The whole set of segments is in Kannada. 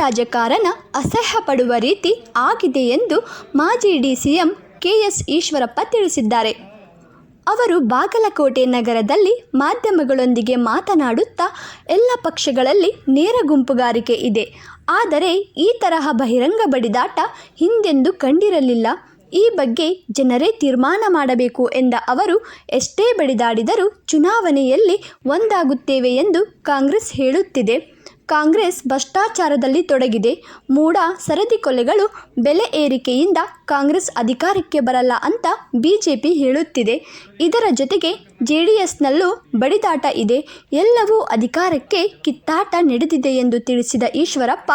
ರಾಜಕಾರಣ ಅಸಹ್ಯ ಪಡುವ ರೀತಿ ಆಗಿದೆ ಎಂದು ಮಾಜಿ ಡಿಸಿಎಂ ಕೆಎಸ್ ಈಶ್ವರಪ್ಪ ತಿಳಿಸಿದ್ದಾರೆ. ಅವರು ಬಾಗಲಕೋಟೆ ನಗರದಲ್ಲಿ ಮಾಧ್ಯಮಗಳೊಂದಿಗೆ ಮಾತನಾಡುತ್ತಾ ಎಲ್ಲ ಪಕ್ಷಗಳಲ್ಲಿ ನೇರ ಗುಂಪುಗಾರಿಕೆ ಇದೆ. ಆದರೆ ಈ ತರಹ ಬಹಿರಂಗ ಬಡಿದಾಟ ಹಿಂದೆಂದು ಕಂಡಿರಲಿಲ್ಲ. ಈ ಬಗ್ಗೆ ಜನರೇ ತೀರ್ಮಾನ ಮಾಡಬೇಕು ಎಂದ ಅವರು, ಎಷ್ಟೇ ಬಡಿದಾಡಿದರೂ ಚುನಾವಣೆಯಲ್ಲಿ ಒಂದಾಗುತ್ತೇವೆ ಎಂದು ಕಾಂಗ್ರೆಸ್ ಹೇಳುತ್ತಿದೆ. ಕಾಂಗ್ರೆಸ್ ಭ್ರಷ್ಟಾಚಾರದಲ್ಲಿ ತೊಡಗಿದೆ. ಮೂಡ ಸರದಿ ಕೊಲೆಗಳು, ಬೆಲೆ ಏರಿಕೆಯಿಂದ ಕಾಂಗ್ರೆಸ್ ಅಧಿಕಾರಕ್ಕೆ ಬರಲ್ಲ ಅಂತ ಬಿಜೆಪಿ ಹೇಳುತ್ತಿದೆ. ಇದರ ಜೊತೆಗೆ ಜೆ ಡಿ ಎಸ್ನಲ್ಲೂ ಬಡಿದಾಟ ಇದೆ. ಎಲ್ಲವೂ ಅಧಿಕಾರಕ್ಕೆ ಕಿತ್ತಾಟ ನಡೆದಿದೆ ಎಂದು ತಿಳಿಸಿದ ಈಶ್ವರಪ್ಪ,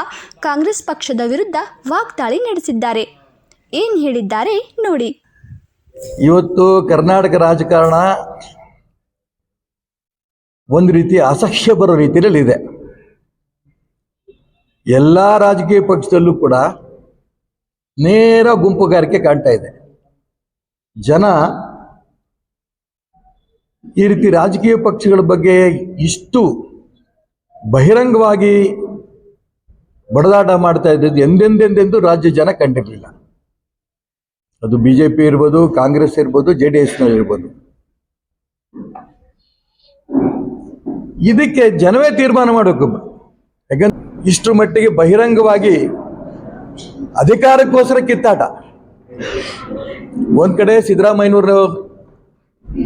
ಕಾಂಗ್ರೆಸ್ ಪಕ್ಷದ ವಿರುದ್ಧ ವಾಗ್ದಾಳಿ ನಡೆಸಿದ್ದಾರೆ. ಏನು ಹೇಳಿದ್ದಾರೆ ನೋಡಿ. ಇವತ್ತು ಕರ್ನಾಟಕ ರಾಜಕಾರಣ ಒಂದು ರೀತಿ ಅಸಹ್ಯ ಬರೋ ರೀತಿಯಲ್ಲಿ ಇದೆ ಎಲ್ಲ ರಾಜಕೀಯ ಪಕ್ಷದಲ್ಲೂ ಕೂಡ ನೇರ ಗುಂಪುಗಾರಿಕೆ ಕಾಣ್ತಾ ಇದೆ. ಜನ ಈ ರೀತಿ ರಾಜಕೀಯ ಪಕ್ಷಗಳ ಬಗ್ಗೆ ಇಷ್ಟು ಬಹಿರಂಗವಾಗಿ ಬಡದಾಟ ಮಾಡ್ತಾ ಇದ್ದದ್ದು ಎಂದೆಂದೆಂದೆಂದು ರಾಜ್ಯ ಜನ ಕಂಡಿರಲಿಲ್ಲ. ಅದು ಬಿ ಜೆ ಪಿ ಇರ್ಬೋದು, ಕಾಂಗ್ರೆಸ್ ಇರ್ಬೋದು, ಜೆ ಡಿ ಇರ್ಬೋದು. ಇದಕ್ಕೆ ಜನವೇ ತೀರ್ಮಾನ ಮಾಡಬೇಕು. ಇಷ್ಟರ ಮಟ್ಟಿಗೆ ಬಹಿರಂಗವಾಗಿ ಅಧಿಕಾರಕ್ಕೋಸ್ಕರ ಕಿತ್ತಾಟ. ಒಂದ್ ಕಡೆ ಸಿದ್ದರಾಮಯ್ಯನವ್ರ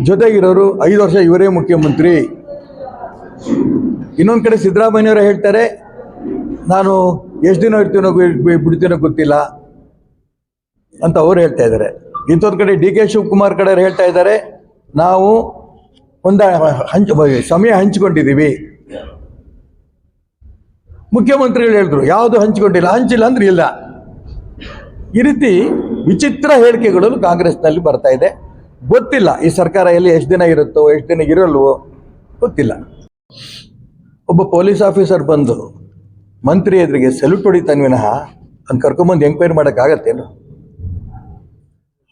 ಜೊತೆಗಿರೋರು ಐದು ವರ್ಷ ಇವರೇ ಮುಖ್ಯಮಂತ್ರಿ. ಇನ್ನೊಂದು ಕಡೆ ಸಿದ್ದರಾಮಯ್ಯನವರೇ ಹೇಳ್ತಾರೆ, ನಾನು ಎಷ್ಟು ದಿನ ಇರ್ತೀನೋ ಬಿಡ್ತೀನೋ ಗೊತ್ತಿಲ್ಲ ಅಂತ ಅವ್ರು ಹೇಳ್ತಾ ಇದ್ದಾರೆ. ಇಂಥೊಂದು ಕಡೆ ಡಿ ಕೆ ಶಿವಕುಮಾರ್ ಕಡೆ ಹೇಳ್ತಾ ಇದ್ದಾರೆ, ನಾವು ಒಂದ ಹಂಚ, ಸಮಯ ಹಂಚಿಕೊಂಡಿದ್ದೀವಿ. ಮುಖ್ಯಮಂತ್ರಿಗಳು ಹೇಳಿದ್ರು, ಯಾವುದು ಹಂಚಿಕೊಂಡಿಲ್ಲ, ಹಂಚಿಲ್ಲ ಅಂದ್ರೆ ಇಲ್ಲ. ಈ ರೀತಿ ವಿಚಿತ್ರ ಹೇಳಿಕೆಗಳು ಕಾಂಗ್ರೆಸ್ನಲ್ಲಿ ಬರ್ತಾ ಇದೆ. ಗೊತ್ತಿಲ್ಲ, ಈ ಸರ್ಕಾರ ಎಲ್ಲಿ ಎಷ್ಟು ದಿನ ಇರುತ್ತೋ, ಎಷ್ಟು ದಿನ ಇರಲ್ವೋ, ಗೊತ್ತಿಲ್ಲ. ಒಬ್ಬ ಪೊಲೀಸ್ ಆಫೀಸರ್ ಬಂದು, ಮಂತ್ರಿ ಎದುರಿಗೆ ಸೆಲ್ಯೂಟ್ ಹೊಡಿತಾನೆ ವಿನಃ ಅವ್ನು ಕರ್ಕೊಂಬಂದು ಎಂಕ್ವೈರಿ ಮಾಡೋಕ್ಕಾಗತ್ತೇನು?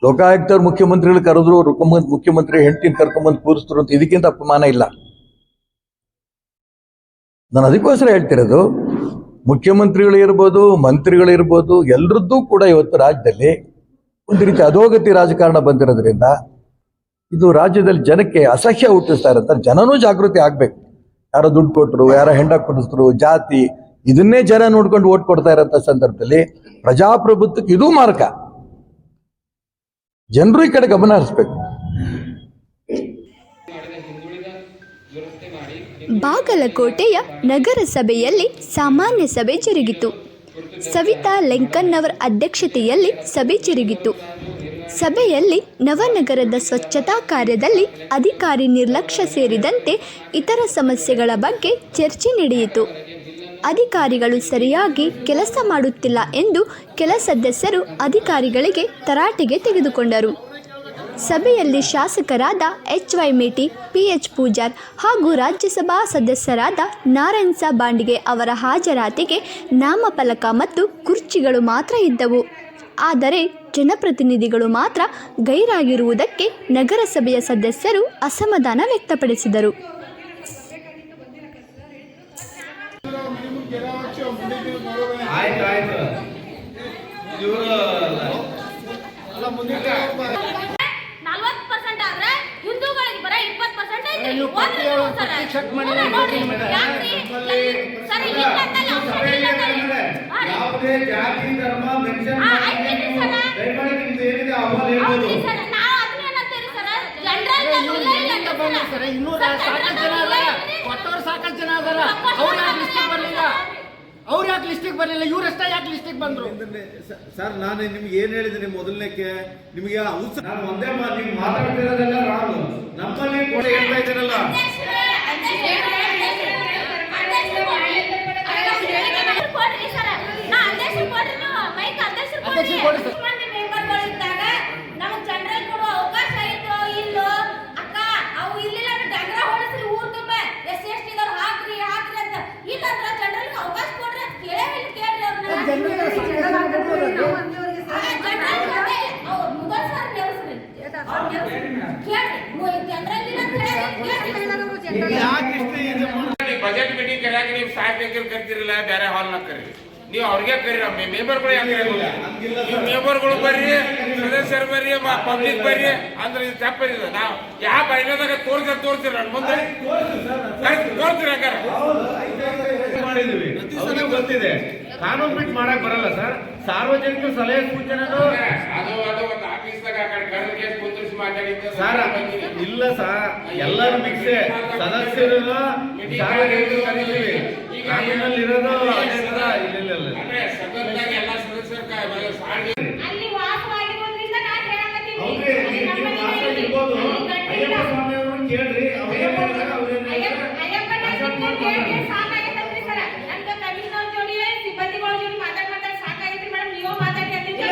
ಲೋಕಾಯುಕ್ತರು ಮುಖ್ಯಮಂತ್ರಿಗಳು ಕರೆದ್ರು ರುಕೊಂಬಂದು ಮುಖ್ಯಮಂತ್ರಿ ಹೆಂಡತಿನ ಕರ್ಕೊಂಬಂದು ಕೂರಿಸ್ತರು ಅಂತ ಇದಕ್ಕಿಂತ ಅಪಮಾನ ಇಲ್ಲ. ನಾನು ಅದಕ್ಕೋಸ್ಕರ ಹೇಳ್ತಿರೋದು ಮುಖ್ಯಮಂತ್ರಿಗಳು ಇರ್ಬೋದು ಮಂತ್ರಿಗಳು ಇರ್ಬೋದು ಎಲ್ಲರದ್ದು ಕೂಡ ಇವತ್ತು ರಾಜ್ಯದಲ್ಲಿ ಒಂದು ರೀತಿ ಅಧೋಗತಿ ರಾಜಕಾರಣ ಬಂದಿರೋದ್ರಿಂದ ಇದು ರಾಜ್ಯದಲ್ಲಿ ಜನಕ್ಕೆ ಅಸಹ್ಯ ಹುಟ್ಟಿಸ್ತಾ ಇರುತ್ತೆ. ಜನನೂ ಜಾಗೃತಿ ಆಗ್ಬೇಕು. ಯಾರೋ ದುಡ್ಡು ಕೊಟ್ಟರು ಯಾರೋ ಹೆಂಡ ಕೊಡಿಸಿದ್ರು ಜಾತಿ, ಇದನ್ನೇ ಜನ ನೋಡ್ಕೊಂಡು ಓಟ್ ಕೊಡ್ತಾ ಇರೋಂಥ ಸಂದರ್ಭದಲ್ಲಿ ಪ್ರಜಾಪ್ರಭುತ್ವಕ್ಕೆ ಇದೂ ಮಾರ್ಗ. ಜನರು ಈ ಕಡೆ ಗಮನ ಹರಿಸ್ಬೇಕು. ಬಾಗಲಕೋಟೆಯ ನಗರಸಭೆಯಲ್ಲಿ ಸಾಮಾನ್ಯ ಸಭೆ ಜರುಗಿತು. ಸವಿತಾ ಲೆಂಕನ್ ಅವರ ಅಧ್ಯಕ್ಷತೆಯಲ್ಲಿ ಸಭೆ ಜರುಗಿತು. ಸಭೆಯಲ್ಲಿ ನವನಗರದ ಸ್ವಚ್ಛತಾ ಕಾರ್ಯದಲ್ಲಿ ಅಧಿಕಾರಿ ನಿರ್ಲಕ್ಷ್ಯ ಸೇರಿದಂತೆ ಇತರ ಸಮಸ್ಯೆಗಳ ಬಗ್ಗೆ ಚರ್ಚೆ ನಡೆಯಿತು. ಅಧಿಕಾರಿಗಳು ಸರಿಯಾಗಿ ಕೆಲಸ ಮಾಡುತ್ತಿಲ್ಲ ಎಂದು ಕೆಲ ಸದಸ್ಯರು ಅಧಿಕಾರಿಗಳಿಗೆ ತರಾಟೆಗೆ ತೆಗೆದುಕೊಂಡರು. ಸಭೆಯಲ್ಲಿ ಶಾಸಕರಾದ ಎಚ್ ವೈ ಮೇಟಿ ಪಿ ಎಚ್ ಪೂಜಾರ್ ಹಾಗೂ ರಾಜ್ಯಸಭಾ ಸದಸ್ಯರಾದ ನಾರಾಯಣ್ ಬಾಂಡಿಗೆ ಅವರ ಹಾಜರಾತಿಗೆ ನಾಮಫಲಕ ಮತ್ತು ಕುರ್ಚಿಗಳು ಮಾತ್ರ ಇದ್ದವು. ಆದರೆ ಜನಪ್ರತಿನಿಧಿಗಳು ಮಾತ್ರ ಗೈರಾಗಿರುವುದಕ್ಕೆ ನಗರಸಭೆಯ ಸದಸ್ಯರು ಅಸಮಾಧಾನ ವ್ಯಕ್ತಪಡಿಸಿದರು. ಆಯ್ತು ಆಯ್ತು ಇವರು ನಲ್ವತ್ತು ಪರ್ಸೆಂಟ್ ಆದ್ರೆ ಹಿಂದೂಗಳಿಗೆ ಬರೀ ಇಪ್ಪತ್ತು ಪರ್ಸೆಂಟ್ ಐತಿ ನೀವು ಪಟ್ಟಿ ಒಂದು ಪಟ್ಟಿ ಸರ. check ಮಾಡಿ ಹ್ಞೂ ನೋಡ್ರಿ, ನಿಮಗೆ. ಯಾಕ್ರಿ? ಸರಿ, ಇಲ್ಲ ಅಂತಲ್ಲ, ಅವ್ರು ರೀ. ಯಾವುದೇ ಜಾತಿ ಧರ್ಮ ಮೆನ್ಷನ್ ದಯಮಾಡಿ ನಿಮ್ದು ಏನಿದೆ ಅಹವಾಲು ಹೇಳ್ಬೋದು. ನಾವು? ಇನ್ನೂ ಸಾಕಷ್ಟು ಜನ ಅದಾರ. ಕೊಟ್ಟವ್ರು ಸಾಕಷ್ಟು ಜನ ಅದಾರ ಅವ್ರು ಯಾಕೆ ಬರಲಿಲ್ಲ? ಅವ್ರು ಯಾಕೆ ಲಿಸ್ಟಿಗೆ ಬರಲಿಲ್ಲ? ಇವ್ರಷ್ಟೇ ಯಾಕೆ ಲಿಸ್ಟಿಗೆ ಬಂದ್ರು? ಸರ್, ನಾನು ನಿಮ್ಗೆ ಏನ್ ಹೇಳಿದ್ದೀನಿ ಮೊದಲನೇಕ್ಕೆ? ನಿಮಗೆ ಒಂದೇ ಮಾತು ಮಾತಾಡ್ತಿರೋದೆಲ್ಲ ನಾನು ನಮ್ಮಲ್ಲಿ ಹೇಳ್ತಾ ಇದ್ದೀರಲ್ಲ ಅಧ್ಯಕ್ಷರೇ, ಅಧ್ಯಕ್ಷರೇ, ಅಧ್ಯಕ್ಷರೇ, ಅಧ್ಯಕ್ಷರೇ ಕೊಡ್ರಿ ಸರ್. ನಾ ಅಧ್ಯಕ್ಷರು ಕೊಡ್ರಿ ನೀವು. ಮೈಕ್ ಅಧ್ಯಕ್ಷರು ಕೊಡ್ರಿ. ಅಧ್ಯಕ್ಷರು ಕೊಡ್ರಿ ಸರ್. ಎಷ್ಟು ಮಂದಿ ಮೆಂಬರ್ಗಳಿದ್ದಾಗ ನಮಗ್ ಜನರಲ್ ಕೊಡೋ ಅವಕಾಶ ಇತ್ತು ಇಲ್ಲೋ ಅಕ್ಕ ಅವು ಇರ್ಲಿಲ್ಲ ಅಂದ್ರೆ ಡಂಗ್ರ ಹೊಡಿಸ್ರಿ ಊರ್ ತುಂಬ ಎಸ್ ಎಸ್ ಟಿದವ್ರು ಹಾಕ್ರಿ ಹಾಕ್ರಿ ಅಂತ ಇಲ್ಲ ಅಂದ್ರೆ ಜನರಲ್ ಅವಕಾಶ ಕೊಡ್ರಿ ಅಂತ ಕೇಳೇ ಇಲ್ಲ ಕೇಳ್ರಿ ಅವ್ರನ್ನ ಜನರಿಗೆ ಸಾಕಷ್ಟು ಜನ ಬರ್ಬೋದು. ಆ, ಜನರಲ್ ಕೊಡ್ರಿ. ಅವ್ರು ಮುದಲ್ ಸರ್ ನೆಲೆಸ್ರಿ. ಅವ್ರ್ ನೆಲೆಸ್ರಿ. ಕೇಳ್ರಿ ಜನರಲ್ ಇಲ್ಲ ಅಂತ ಹೇಳಿ ಕೇಳ್ರಿ ಯಾಕೆ ಇಷ್ಟು ಬೇಕಿರ್ ಕರಿತಿರಲ್ಲ ಬೇರೆ ಹಾಲ್ನಾಗ ಕರೀರಿ. ನೀವು ಅವ್ರಿಗೆ ಕರೀರಿ ಮೆಂಬರ್ಗಳು ಯಾಕೆ ಕರೀಲ್ಲ ನೀವು ಮೆಂಬರ್ಗಳು ಬರ್ರಿ ಸದಸ್ಯರು ಬರ್ರಿ ಪಬ್ಲಿಕ್ ಬರ್ರಿ ಅಂದ್ರೆ ಇದು ತಪ್ಪಿದ ನಾವು ಯಾವ ಬೈನದಾಗ ತೋರ್ಸ ತೋರ್ಸಿರ ನನ್ನ ಮುಂದೆ. ಹಂಗಾರ. ಅವ್ರಿಗೂ ಗೊತ್ತಿದೆ. ಕಾನೂನು ಬಿಟ್ ಮಾಡಕ್ ಬರಲ್ಲ ಸರ್. ಸಾರ್ವಜನಿಕ ಸಲಹೆ ಸೂಚನೆ ಅದು ಅದು ಒಂದು ಆಫೀಸ್ದಾಗ ಆ ಕಡೆ ಕರೆದು ಕೇಸ್ ಕುಂದಿರಿಸಿ ಮಾತಾಡಿದ್ದು ಸರ್ ಇಲ್ಲ ಸರ್. ಎಲ್ಲರೂ ಮಿಕ್ಸೆ ಸದಸ್ಯರು ಸಾರ್ವಜನಿಕರು ಕರೀತೀವಿ. ಕಾನೂನಲ್ಲಿ ಇರೋದು ಅದೇ ತರ ಇಲ್ಲ ಇಲ್ಲ ಇಲ್ಲ. ಅಂದ್ರೆ ಕೇಳ್ರಿ ಎಲ್ಲ ಸದಸ್ಯರ ಸಾರಿಗೆ ಅಲ್ಲಿ ವಾಸವಾಗಿರೋದ್ರಿಂದ ನಾನ್ ಹೇಳಕತ್ತೀನಿ. ಹೌದ್ರಿ ಅಲ್ಲಿ ನೀವು ನಮ್ಮ ನೀವು ಮನೆಯಲ್ಲಿ ಮಾತಾಡಿರ್ಬೋದು ಅಲ್ಲಿ ಗಟ್ಟಿ ಅಯ್ಯಪ್ಪ ಇಲ್ಲ. ಸ್ವಾಮಿ ಅವ್ರನ್ನ ಕೇಳ್ರಿ ಅವ್ರು ಏನ್ ಹೇಳ್ತಾರೆ ಅವ್ರು ಏನ್ ಅಯ್ಯಪ್ಪ- ಹೇಳ್ತಾರೆ ಅಯ್ಯಪ್ಪನ ಹೆಸರನ್ನ ಕೇಳಿ ಸಾಕಾಗೈತಂತ್ರಿ ಸರ. ನಮ್ಗೆ ಕಮಿಷನರ್ ಜೋಡಿ ಸಿಬ್ಬಂದಿಗಳ ಜೋಡಿ ಮಾತಾಡ್ ಮಾತಾಡ್ ಸಾಕಾಗೈತ್ರಿ ಮೇಡಮ್ ನೀವು ಮಾತಾಡಿ ಅಂತ ಹೇಳಿ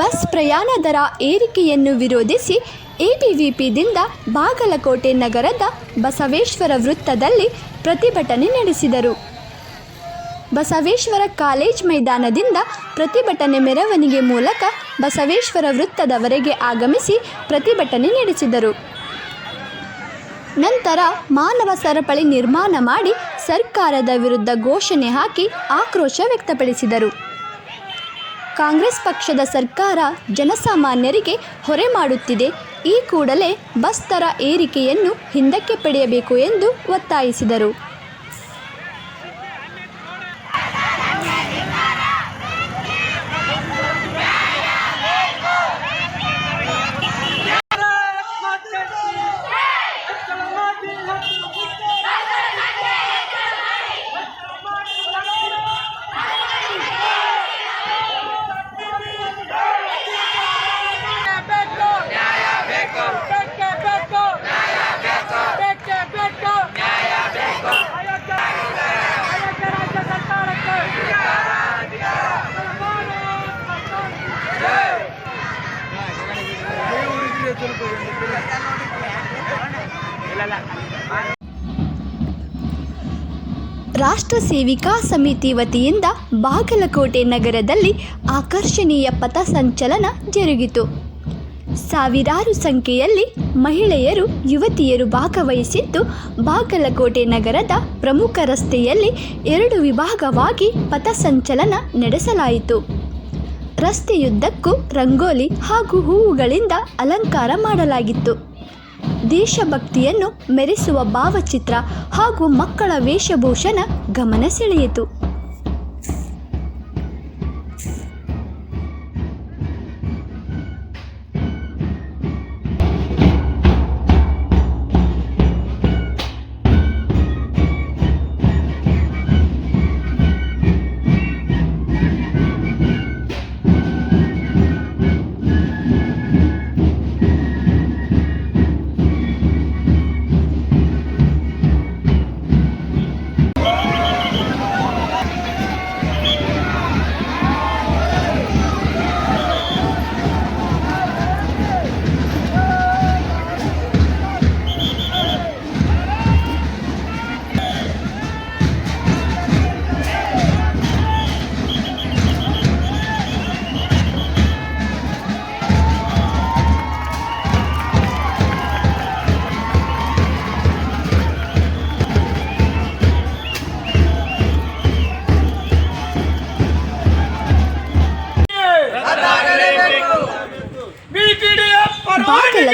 ಬಸ್ ಪ್ರಯಾಣ ದರ ಏರಿಕೆಯನ್ನು ವಿರೋಧಿಸಿ ಎಬಿವಿಪಿದಿಂದ ಬಾಗಲಕೋಟೆ ನಗರದ ಬಸವೇಶ್ವರ ವೃತ್ತದಲ್ಲಿ ಪ್ರತಿಭಟನೆ ನಡೆಸಿದರು. ಬಸವೇಶ್ವರ ಕಾಲೇಜ್ ಮೈದಾನದಿಂದ ಪ್ರತಿಭಟನೆ ಮೆರವಣಿಗೆ ಮೂಲಕ ಬಸವೇಶ್ವರ ವೃತ್ತದವರೆಗೆ ಆಗಮಿಸಿ ಪ್ರತಿಭಟನೆ ನಡೆಸಿದರು. ನಂತರ ಮಾನವ ಸರಪಳಿ ನಿರ್ಮಾಣ ಮಾಡಿ ಸರ್ಕಾರದ ವಿರುದ್ಧ ಘೋಷಣೆ ಹಾಕಿ ಆಕ್ರೋಶ ವ್ಯಕ್ತಪಡಿಸಿದರು. ಕಾಂಗ್ರೆಸ್ ಪಕ್ಷದ ಸರ್ಕಾರ ಜನಸಾಮಾನ್ಯರಿಗೆ ಹೊರೆ ಮಾಡುತ್ತಿದೆ. ಈ ಕೂಡಲೇ ಬಸ್ ದರ ಏರಿಕೆಯನ್ನು ಹಿಂದಕ್ಕೆ ಪಡೆಯಬೇಕು ಎಂದು ಒತ್ತಾಯಿಸಿದರು. ರಾಷ್ಟ್ರ ಸೇವಿಕಾ ಸಮಿತಿ ವತಿಯಿಂದ ಬಾಗಲಕೋಟೆ ನಗರದಲ್ಲಿ ಆಕರ್ಷಣೀಯ ಪಥಸಂಚಲನ ಜರುಗಿತು. ಸಾವಿರಾರು ಸಂಖ್ಯೆಯಲ್ಲಿ ಮಹಿಳೆಯರು, ಯುವತಿಯರು ಭಾಗವಹಿಸಿದ್ದು ಬಾಗಲಕೋಟೆ ನಗರದ ಪ್ರಮುಖ ರಸ್ತೆಯಲ್ಲಿ ಎರಡು ವಿಭಾಗವಾಗಿ ಪಥಸಂಚಲನ ನಡೆಸಲಾಯಿತು. ರಸ್ತೆಯುದ್ದಕ್ಕೂ ರಂಗೋಲಿ ಹಾಗೂ ಹೂವುಗಳಿಂದ ಅಲಂಕಾರ ಮಾಡಲಾಗಿತ್ತು. ದೇಶಭಕ್ತಿಯನ್ನು ಮೆರೆಸುವ ಭಾವಚಿತ್ರ ಹಾಗೂ ಮಕ್ಕಳ ವೇಷಭೂಷಣ ಗಮನ ಸೆಳೆಯಿತು.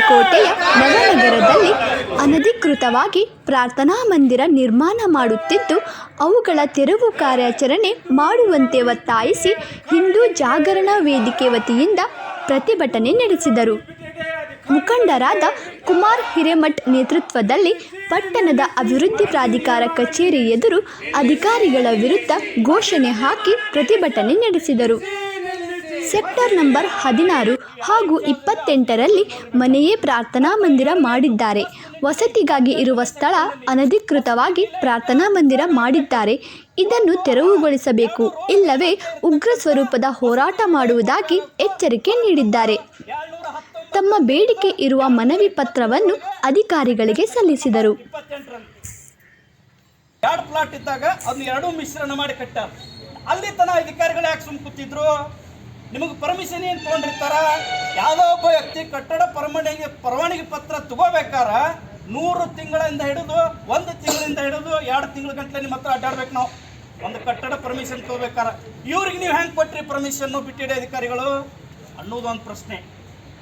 ಬಾಗಲಕೋಟೆಯ ನವನಗರದಲ್ಲಿ ಅನಧಿಕೃತವಾಗಿ ಪ್ರಾರ್ಥನಾ ಮಂದಿರ ನಿರ್ಮಾಣ ಮಾಡುತ್ತಿದ್ದು, ಅವುಗಳ ತೆರವು ಕಾರ್ಯಾಚರಣೆ ಮಾಡುವಂತೆ ಒತ್ತಾಯಿಸಿ ಹಿಂದೂ ಜಾಗರಣಾ ವೇದಿಕೆ ವತಿಯಿಂದ ಪ್ರತಿಭಟನೆ ನಡೆಸಿದರು. ಮುಖಂಡರಾದ ಕುಮಾರ್ ಹಿರೇಮಠ್ ನೇತೃತ್ವದಲ್ಲಿ ಪಟ್ಟಣದ ಅಭಿವೃದ್ಧಿ ಪ್ರಾಧಿಕಾರ ಕಚೇರಿ ಎದುರು ಅಧಿಕಾರಿಗಳ ವಿರುದ್ಧ ಘೋಷಣೆ ಹಾಕಿ ಪ್ರತಿಭಟನೆ ನಡೆಸಿದರು. ಸೆಕ್ಟರ್ ನಂಬರ್ ಹದಿನಾರು ಹಾಗೂ ಇಪ್ಪತ್ತೆಂಟರಲ್ಲಿ ಮನೆಯೇ ಪ್ರಾರ್ಥನಾ ಮಂದಿರ ಮಾಡಿದ್ದಾರೆ. ವಸತಿಗಾಗಿ ಇರುವ ಸ್ಥಳ ಅನಧಿಕೃತವಾಗಿ ಪ್ರಾರ್ಥನಾ ಮಂದಿರ ಮಾಡಿದ್ದಾರೆ. ಇದನ್ನು ತೆರವುಗೊಳಿಸಬೇಕು. ಇಲ್ಲವೇ ಉಗ್ರ ಸ್ವರೂಪದ ಹೋರಾಟ ಮಾಡುವುದಾಗಿ ಎಚ್ಚರಿಕೆ ನೀಡಿದ್ದಾರೆ. ತಮ್ಮ ಬೇಡಿಕೆ ಇರುವ ಮನವಿ ಪತ್ರವನ್ನು ಅಧಿಕಾರಿಗಳಿಗೆ ಸಲ್ಲಿಸಿದರು. ಎರಡು ಪ್ಲಾಟ್ ಇದ್ದಾಗ ಅದನ್ನ ಎರಡೂ ಮಿಶ್ರಣ ಮಾಡಿ ಕಟ್ಟಾರ. ಅಲ್ಲಿ ತನ ಅಧಿಕಾರಿಗಳು ಯಾಕೆ ಸುಮ್ ಕೂತಿದ್ರು ನಿಮಗೆ ಪರ್ಮಿಷನ್ ಏನು ತೊಗೊಂಡಿರ್ತಾರ? ಯಾವುದೋ ಒಬ್ಬ ವ್ಯಕ್ತಿ ಕಟ್ಟಡ ಪರ್ಮಾಣಿಗೆ ಪರವಾನಗಿ ಪತ್ರ ತಗೋಬೇಕಾರ, ನೂರು ತಿಂಗಳಿಂದ ಹಿಡಿದು, ಒಂದು ತಿಂಗಳಿಂದ ಹಿಡಿದು ಎರಡು ತಿಂಗಳ ಗಂಟಲೆ ನಿಮ್ಮ ಹತ್ರ ಅಡ್ಡಾಡ್ಬೇಕು ನಾವು. ಒಂದು ಕಟ್ಟಡ ಪರ್ಮಿಷನ್ ತಗೋಬೇಕಾರ. ಇವ್ರಿಗೆ ನೀವು ಹೆಂಗೆ ಕೊಟ್ರಿ ಪರ್ಮಿಷನ್ನು ಬಿಟ್ಟಿಡಿ ಅಧಿಕಾರಿಗಳು? ಅನ್ನೋದು ಒಂದು ಪ್ರಶ್ನೆ.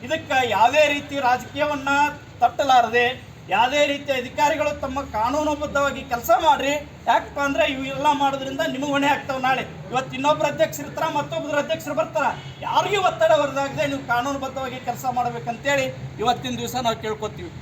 ಇದಕ್ಕೆ ಯಾವುದೇ ರೀತಿ ರಾಜಕೀಯವನ್ನು ತಟ್ಟಲಾರದೆ ಯಾವುದೇ ರೀತಿ ಅಧಿಕಾರಿಗಳು ತಮ್ಮ ಕಾನೂನುಬದ್ಧವಾಗಿ ಕೆಲಸ ಮಾಡ್ರಿ. ಯಾಕಪ್ಪ ಅಂದ್ರೆ ಇವೆಲ್ಲ ಮಾಡೋದ್ರಿಂದ ನಿಮಗೆ ಹೊಣೆ ಆಗ್ತವೆ ನಾಳೆ. ಇವತ್ತು ಇನ್ನೊಬ್ರು ಅಧ್ಯಕ್ಷರು ಇರ್ತಾರ ಮತ್ತೊಬ್ಬರು ಅಧ್ಯಕ್ಷರು ಬರ್ತಾರ. ಯಾರಿಗೂ ಒತ್ತಡ ಹೊರದಾಗದೆ ನೀವು ಕಾನೂನುಬದ್ಧವಾಗಿ ಕೆಲಸ ಮಾಡ್ಬೇಕಂತೇಳಿ ಇವತ್ತಿನ ದಿವಸ ನಾವು ಕೇಳ್ಕೊತೀವಿ.